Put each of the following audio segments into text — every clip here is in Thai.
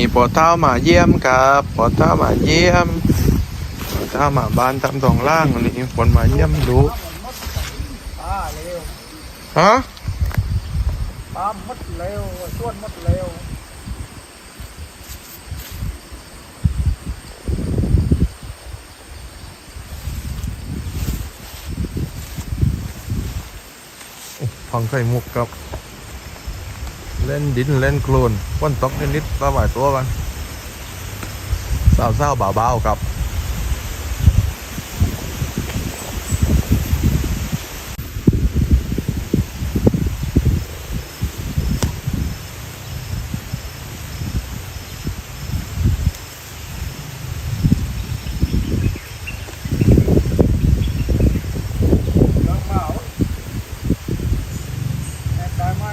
นี้ปอเท้ามาเยี่ยมครับปอเท้ามาเยี่ยมปอเท้ามาบ้านทำสองล่างอันนี้คนมาเยี่ยมดูปลาเร็วฮะปลาหมดเร็วชวนหมดเร็วฟังไข่มุกครับ เล่นดินเล่นโคลนฝนตกนิดๆสบายตัวกันสาวๆเบาๆครับ น้องเมาแอบได้ไหม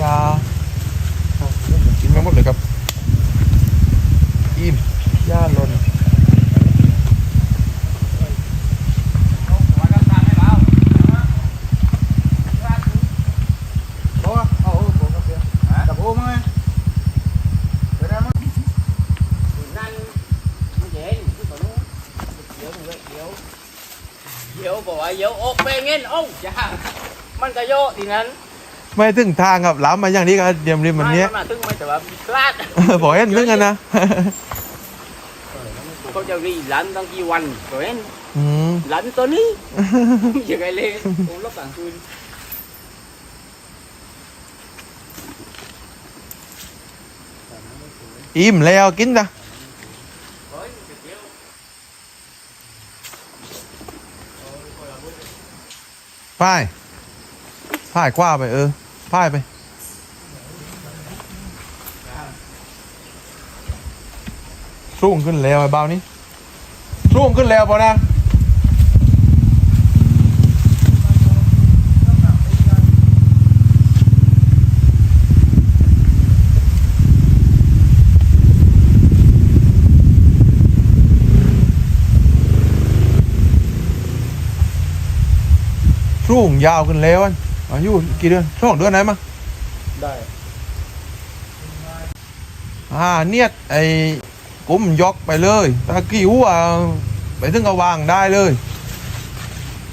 ยาเอาเรื่องผมกินไม่หมดเลยครับ อิ่มย่าลน เอาหัวกันตามให้เราโอ้เอาผมกับเพื่อนกับผมมั้งเดี๋ยวได้มั้ง นั่นไม่เห็นที่ก่อนนู้นเดี๋ยวมึงเลยเดี๋ยว เดี๋ยวบอกว่าเดี๋ยวอกไปเงี้ยโอ้ยจ้ามันก็โยทีนั้นไม่ถึงทางครับล้ำมาอย่างนี้ก็เดียมริมมันเนี้ยมาถึงไม่แต่ว่าพลาดบอกเห็นถึงกันนะเขาจะรีหลันตั้งกี่วันก็เห็นอืมหลันตัวนี้ยังไงเลยผมรบกลางคืน อิ่มแล้วกินจ้ะ เฮ้ยเดี๋ยว พ่ายพ่ายกว้าไปเออพ่ายไปรุ่งขึ้นแล้วไอ้เบานี้รุ่งขึ้นแล้วปอนะ รุ่งยาวขึ้นแล้วอันอายุกี่เดือนสองเดือนไหนมาได้อ่าเนียดไอ้กุ้มยกไปเลยตะกี้หัวไปถึงก็วางได้เลย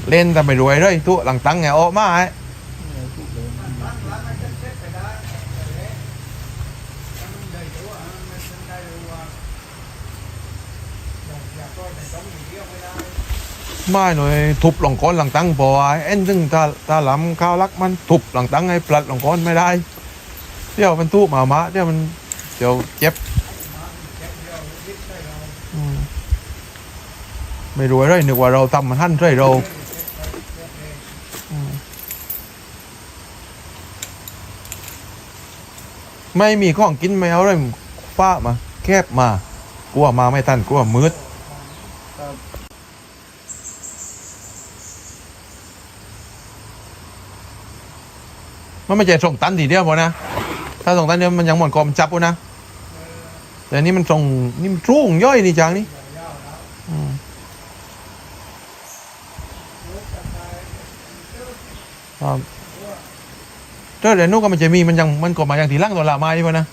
เล่นแต่ไม่รวยเลยทุกหลังตังไงออกมาไอ้ไม่ ม่หน่อยทุบหลังก้อนหลังตังพอไอ้เอ็นซึ่งถ้าถ้าล้ำข้าวรักมันทุบหลังตังให้ปลัดหลังก้อนไม่ได้เดี๋ยวมันทุบหมามะเดี๋ยวมันเดี๋ยวเจ็บไม่รวยเลยนึกว่าเราทำมันหั่นใช่เราไม่มีของกินไม่เอาเลยฟ้ามา แคบมา กลัวมาไม่ทันกลัวมืด มันไม่ใช่ส่งตันทีเดียวพอนะ ถ้าส่งตันเดียวมันยังหมดกอมนจับปุ๊นะ แต่นี่มันส่งนี่มันรุ่งย่อยนี่จังนี่อืมครับเจ้าเดนู้ก็มันจะมีมันยังมันก็มาอย่างทีล่างตัวละไม้พอนะ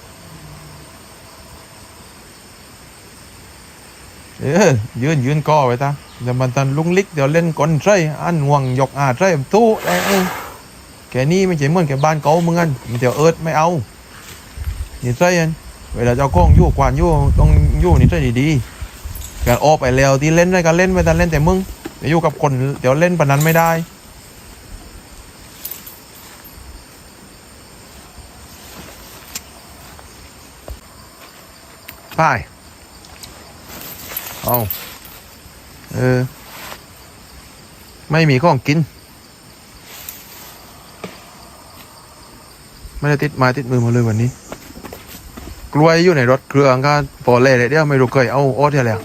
เออยืนยืนก่อไว้ตาเดี๋ยวมันตอนลุงลิกเดี๋ยวเล่นก้นใส่อันห่วงยกอาใส่ตู้ไอ้ อแกนี่ไม่ใช่เหมือนแกบ้านเก่าเมือนกันมันจะเอิดไม่เอานี่ใช่ยันเวลาเจ้าของอยู่กวานอยู่ต้องอยู่นี่ใช่ดีๆการออกไปแล้วที่เล่นได้ก็เล่นไปแต่เล่นแต่มึงจะอยู่กับคนเดี๋ยวเล่นปนนั้นไม่ได้ไปเอาเออ ไม่มีของกิน ไม่ได้ติดไม้ติดมือมาเลยวันนี้ กล้วยอยู่ในรถเครื่องก็พอเล่เลยเดี๋ยวไม่รู้เคยเอาโอ๊ตเท่าไหร่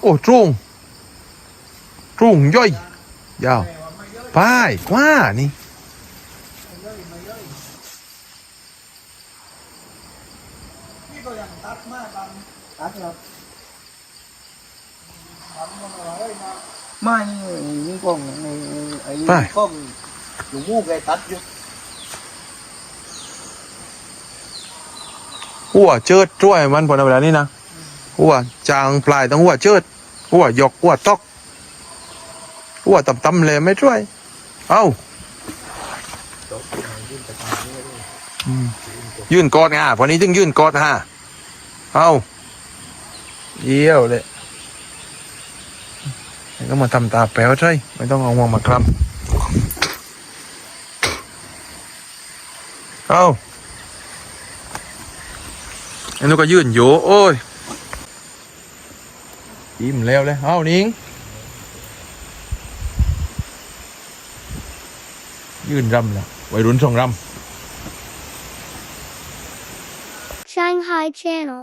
โอ้จุ้งจุ้งย่อยยาวพายกว่านี่นี่ก็ยังตัดมากตัดตัดครับตัดมันอะไรมาไม่นี่นี่กล้องในไอ้กล้อง ลุงมูกแกตัดอยู่หัวเจิดช่วยมันพอในเวลานี้นะหัวจางปลายต้องหัวเจิดหัวยกหัวตอกหัวต่ำๆเลยไม่ช่วย เอ้ายื่นกอดไงพอนี้ถึงยื่นกอดฮะเอ้าเยี่ยวเลยแล้วก็มาทำตาแป๋วใช่ไม่ต้องเอางวงมาคลำ เอ้าอันนู้นก็ยื่นโยโอ้ยอิ่มแล้วเลย เอานิงยื่นรำแล้ววัยรุ่นส่งรำ Shanghai Channel